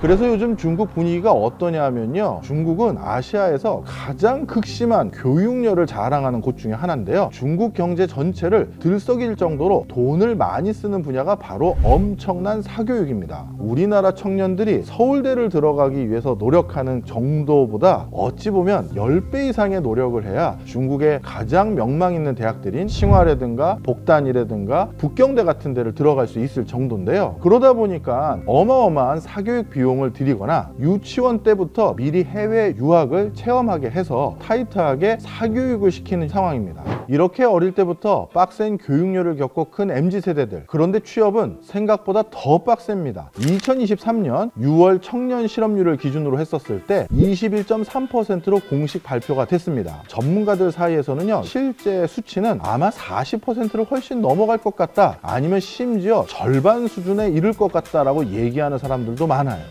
그래서 요즘 중국 분위기가 어떠냐면요. 중국은 아시아에서 가장 극심한 교육열을 자랑하는 곳 중에 하나인데요. 중국 경제 전체를 들썩일 정도로 돈을 많이 쓰는 분야가 바로 엄청난 사교육입니다. 우리나라 청년들이 서울대를 들어가기 위해서 노력하는 정도보다 어찌 보면 10배 이상의 노력을 해야 중국의 가장 명망 있는 대학들인 칭화라든가 복단이라든가 북경대 같은 데를 들어갈 수 있을 정도인데요. 그러다 보니까 어마어마한 사교육 비용 을 들이거나 유치원 때부터 미리 해외 유학을 체험하게 해서 타이트하게 사교육을 시키는 상황입니다. 이렇게 어릴 때부터 빡센 교육열을 겪고 큰 MZ 세대들. 그런데 취업은 생각보다 더 빡셉니다. 2023년 6월 청년 실업률을 기준으로 했었을 때 21.3%로 공식 발표가 됐습니다. 전문가들 사이에서는요, 실제 수치는 아마 40%를 훨씬 넘어갈 것 같다. 아니면 심지어 절반 수준에 이를 것 같다라고 얘기하는 사람들도 많아요.